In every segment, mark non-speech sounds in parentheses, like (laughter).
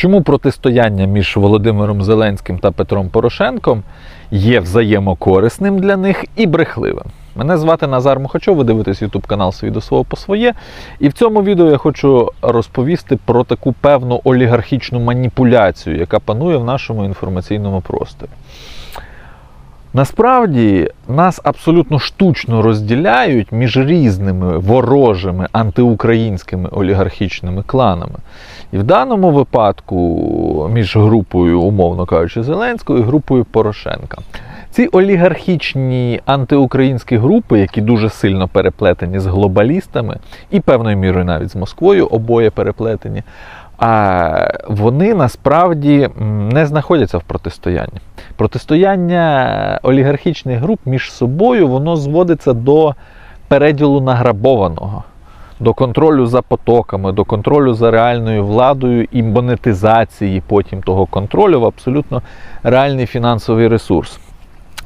Чому протистояння між Володимиром Зеленським та Петром Порошенком є взаємокорисним для них і брехливим? Мене звати Назар Мухачов, ви дивитесь YouTube канал «Свій до свого по своє. І в цьому відео я хочу розповісти про таку певну олігархічну маніпуляцію, яка панує в нашому інформаційному просторі. Насправді нас абсолютно штучно розділяють між різними ворожими антиукраїнськими олігархічними кланами. І в даному випадку між групою, умовно кажучи, Зеленського і групою Порошенка. Ці олігархічні антиукраїнські групи, які дуже сильно переплетені з глобалістами, і певною мірою навіть з Москвою, обоє переплетені. А вони насправді не знаходяться в протистоянні. Протистояння олігархічних груп між собою воно зводиться до переділу награбованого, до контролю за потоками, до контролю за реальною владою і монетизації потім того контролю в абсолютно реальний фінансовий ресурс.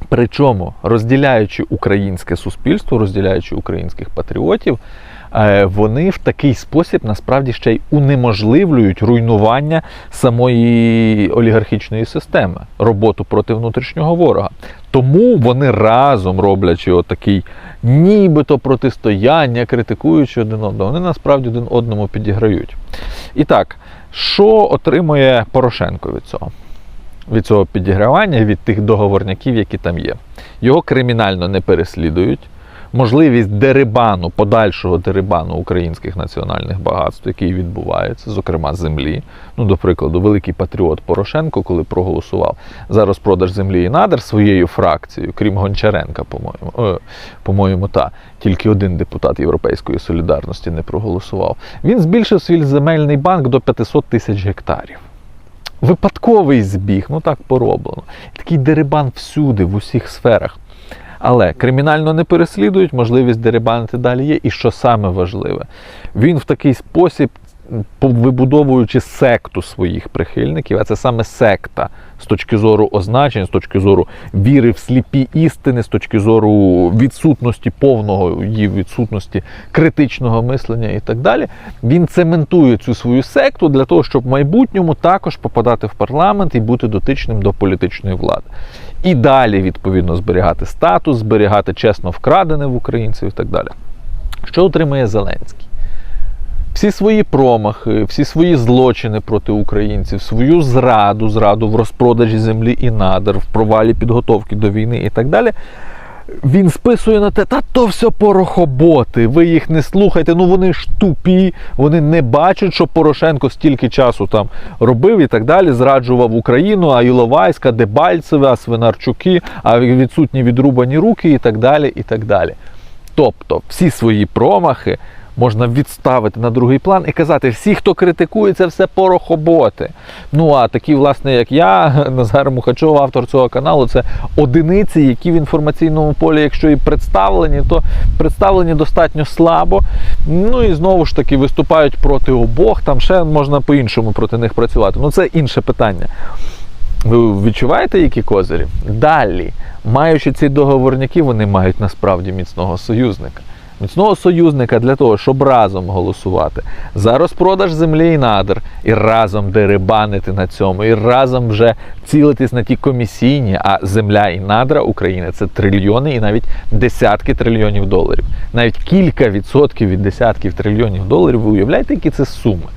Причому розділяючи українське суспільство, розділяючи українських патріотів, вони в такий спосіб насправді ще й унеможливлюють руйнування самої олігархічної системи, роботу проти внутрішнього ворога. Тому вони разом роблячи отакий нібито протистояння, критикуючи один одного, вони насправді один одному підіграють. І так, що отримує Порошенко від цього? від цього підігравання, від тих договорняків, які там є. Його кримінально не переслідують. Можливість дерибану, подальшого дерибану українських національних багатств, який відбувається, зокрема землі. Ну, до прикладу, великий патріот Порошенко, коли проголосував за розпродаж землі і надр своєю фракцією, крім Гончаренка, по-моєму, е, по-моєму, та тільки один депутат Європейської солідарності не проголосував. Він збільшив свій земельний банк до 500 тисяч гектарів. Випадковий збіг, ну так пороблено. Такий дерибан всюди, в усіх сферах. Але кримінально не переслідують, можливість дерибанити далі є. І що саме важливе, він в такий спосіб, вибудовуючи секту своїх прихильників, а це саме секта з точки зору означень, з точки зору віри в сліпі істини, з точки зору відсутності повного її відсутності критичного мислення і так далі. Він цементує цю свою секту для того, щоб в майбутньому також попадати в парламент і бути дотичним до політичної влади. І далі, відповідно, зберігати статус, зберігати чесно вкрадене в українців і так далі. Що отримує Зеленський? Всі свої промахи, всі свої злочини проти українців, свою зраду, зраду в розпродажі землі і надр, в провалі підготовки до війни і так далі. Він списує на те, та то все порохоботи, ви їх не слухайте, ну вони ж тупі, вони не бачать, що Порошенко стільки часу там робив і так далі, зраджував Україну, а Іловайська, Дебальцеве, Свинарчуки, а відсутні відрубані руки і так далі. і так далі. Тобто всі свої промахи можна відставити на другий план і казати, всі, хто критикує, це все порохоботи. Ну а такі, власне, як я, (laughs) Назар Мухачов, автор цього каналу, це одиниці, які в інформаційному полі, якщо і представлені, то представлені достатньо слабо. Ну і знову ж таки виступають проти обох. Там ще можна по-іншому проти них працювати. Ну це інше питання. Ви відчуваєте, які козирі? Далі, маючи ці договорняки, вони мають насправді міцного союзника. Міцного союзника для того, щоб разом голосувати за розпродаж землі і надр, і разом дерибанити на цьому, і разом вже цілитись на ті комісійні, а земля і надра України це трильйони і навіть десятки трильйонів доларів. Навіть кілька відсотків від десятків трильйонів доларів. Ви уявляєте, які це суми?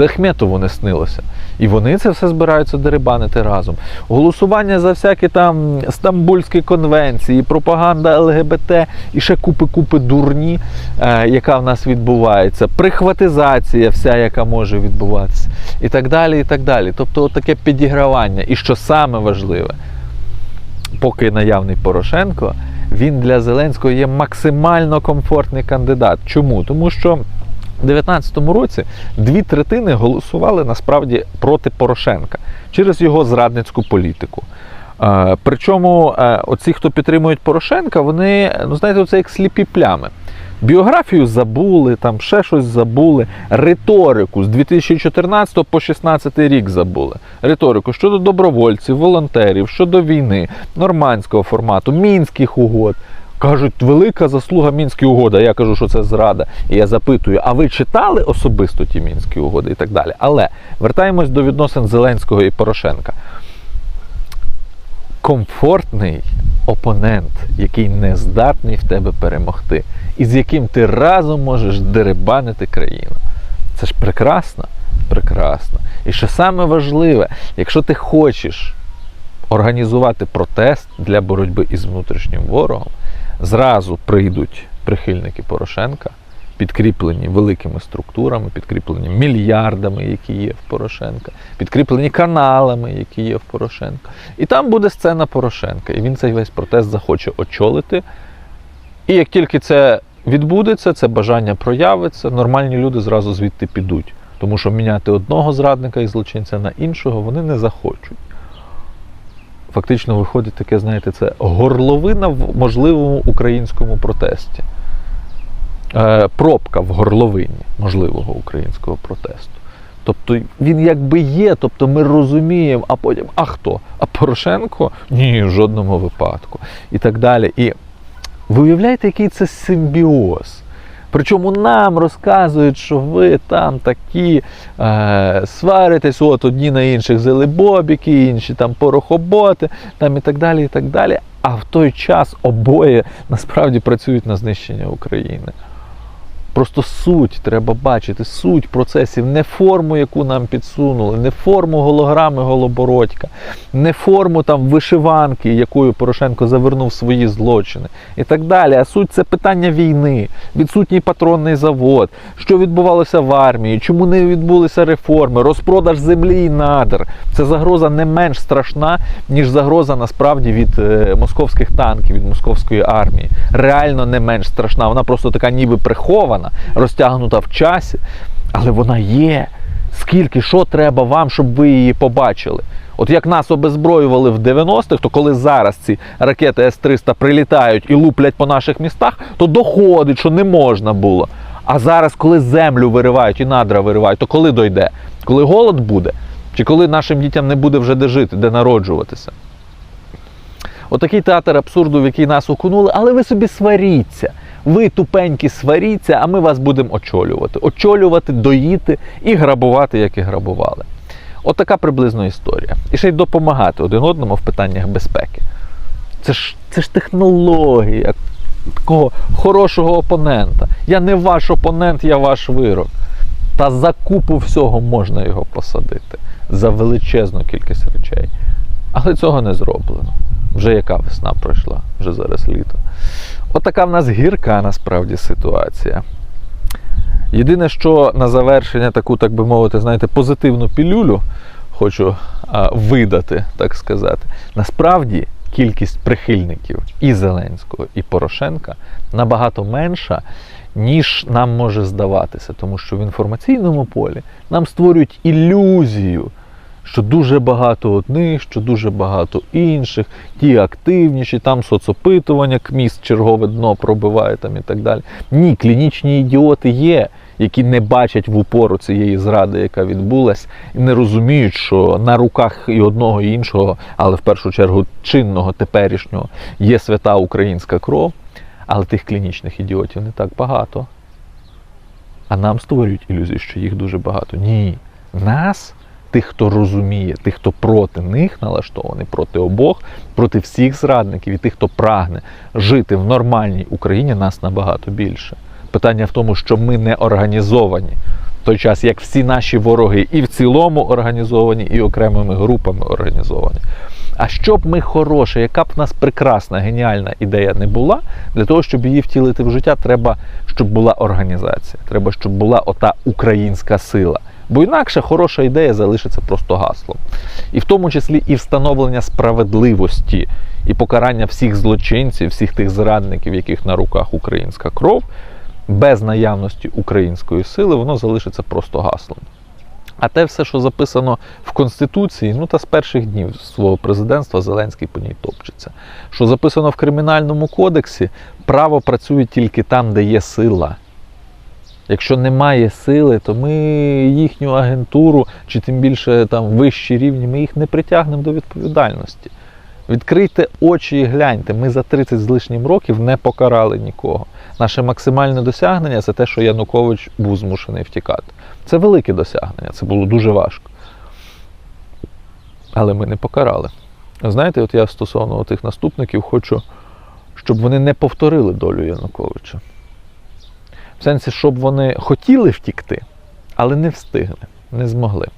Це Ахметову не снилося. І вони це все збираються дерибанити разом. Голосування за всякі там Стамбульські конвенції, пропаганда ЛГБТ і ще купи-купи дурні, е, яка в нас відбувається, прихватизація, вся, яка може відбуватися, і так далі. і так далі. Тобто таке підігравання. І що саме важливе, поки наявний Порошенко, він для Зеленського є максимально комфортний кандидат. Чому? Тому що. У 2019 році дві третини голосували насправді проти Порошенка через його зрадницьку політику. Е, Причому е, оці, хто підтримують Порошенка, вони, ну знаєте, це як сліпі плями. Біографію забули, там ще щось забули, риторику з 2014 по 2016 рік забули. Риторику щодо добровольців, волонтерів, щодо війни, нормандського формату, мінських угод. Кажуть, велика заслуга Мінські угоди. Я кажу, що це зрада. І я запитую, а ви читали особисто ті мінські угоди і так далі. Але вертаємось до відносин Зеленського і Порошенка. Комфортний опонент, який не здатний в тебе перемогти, і з яким ти разом можеш деребанити країну. Це ж прекрасно, прекрасно. І що саме важливе, якщо ти хочеш організувати протест для боротьби із внутрішнім ворогом, зразу прийдуть прихильники Порошенка, підкріплені великими структурами, підкріплені мільярдами, які є в Порошенка, підкріплені каналами, які є в Порошенка. І там буде сцена Порошенка. І він цей весь протест захоче очолити. І як тільки це відбудеться, це бажання проявиться, нормальні люди зразу звідти підуть. Тому що міняти одного зрадника і злочинця на іншого вони не захочуть. Фактично виходить таке, знаєте, це горловина в можливому українському протесті. Е, пробка в горловині можливого українського протесту. Тобто він якби є, тобто ми розуміємо, а потім, а хто? А Порошенко? Ні, в жодному випадку. І так далі. І ви уявляєте, який це симбіоз? Причому нам розказують, що ви там такі е, сваритесь, от одні на інших зели бобіки, інші там порохоботи, там і так далі. і так далі. А в той час обоє насправді працюють на знищення України. Просто суть треба бачити, суть процесів, не форму, яку нам підсунули, не форму голограми Голобородька, не форму там вишиванки, якою Порошенко завернув свої злочини і так далі. А суть це питання війни, відсутній патронний завод, що відбувалося в армії, чому не відбулися реформи, розпродаж землі і надр. Це загроза не менш страшна, ніж загроза насправді від е, московських танків, від московської армії. Реально не менш страшна. Вона просто така ніби прихована, розтягнута в часі, але вона є. Скільки що треба вам, щоб ви її побачили? От як нас обезброювали в 90-х, то коли зараз ці ракети С-300 прилітають і луплять по наших містах, то доходить, що не можна було. А зараз, коли землю виривають і надра виривають, то коли дойде? Коли голод буде? Чи коли нашим дітям не буде вже де жити, де народжуватися? Отакий театр абсурду, в який нас окунули, але ви собі сваріться. Ви тупенькі сваріться, а ми вас будемо очолювати. Очолювати, доїти і грабувати, як і грабували. Отака приблизно історія. І ще й допомагати один одному в питаннях безпеки. Це ж, це ж технологія такого хорошого опонента. Я не ваш опонент, я ваш вирок. Та за купу всього можна його посадити за величезну кількість речей. Але цього не зроблено. Вже яка весна пройшла, вже зараз літо. Отака в нас гірка насправді ситуація. Єдине, що на завершення таку, так би мовити, знаєте, позитивну пілюлю хочу а, видати, так сказати. Насправді кількість прихильників і Зеленського, і Порошенка набагато менша, ніж нам може здаватися, тому що в інформаційному полі нам створюють ілюзію, що дуже багато одних, що дуже багато інших, ті активніші, там соцопитування, КМІС чергове дно пробиває там і так далі. Ні, клінічні ідіоти є, які не бачать в упору цієї зради, яка відбулась, і не розуміють, що на руках і одного, і іншого, але в першу чергу чинного теперішнього є свята українська кров, але тих клінічних ідіотів не так багато. А нам створюють ілюзію, що їх дуже багато. Ні. Нас, тих, хто розуміє, тих, хто проти них налаштований, проти обох, проти всіх зрадників і тих, хто прагне жити в нормальній Україні, нас набагато більше. Питання в тому, що ми не організовані. В той час, як всі наші вороги і в цілому організовані, і окремими групами організовані. А щоб ми хороше, яка б в нас прекрасна, геніальна ідея не була, для того, щоб її втілити в життя, треба, щоб була організація. Треба, щоб була ота українська сила. Бо інакше хороша ідея залишиться просто гаслом. І в тому числі і встановлення справедливості, і покарання всіх злочинців, всіх тих зрадників, яких на руках українська кров, без наявності української сили, воно залишиться просто гаслом. А те все, що записано в Конституції, ну та з перших днів свого президентства Зеленський по ній топчеться. Що записано в Кримінальному кодексі, право працює тільки там, де є сила. Якщо немає сили, то ми їхню агентуру, чи тим більше там вищі рівні, ми їх не притягнемо до відповідальності. Відкрийте очі і гляньте. Ми за 30 з лишнім років не покарали нікого. Наше максимальне досягнення це те, що Янукович був змушений втікати. Це велике досягнення, це було дуже важко. Але ми не покарали. Знаєте, от я стосовно тих наступників хочу, щоб вони не повторили долю Януковича. В сенсі, щоб вони хотіли втікти, але не встигли, не змогли.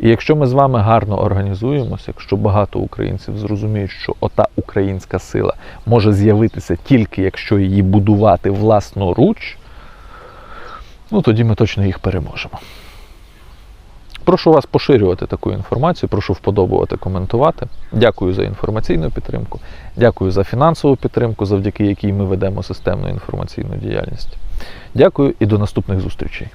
І якщо ми з вами гарно організуємося, якщо багато українців зрозуміють, що ота українська сила може з'явитися тільки якщо її будувати власноруч, ну тоді ми точно їх переможемо. Прошу вас поширювати таку інформацію, прошу вподобувати, коментувати. Дякую за інформаційну підтримку, дякую за фінансову підтримку, завдяки якій ми ведемо системну інформаційну діяльність. Дякую і до наступних зустрічей.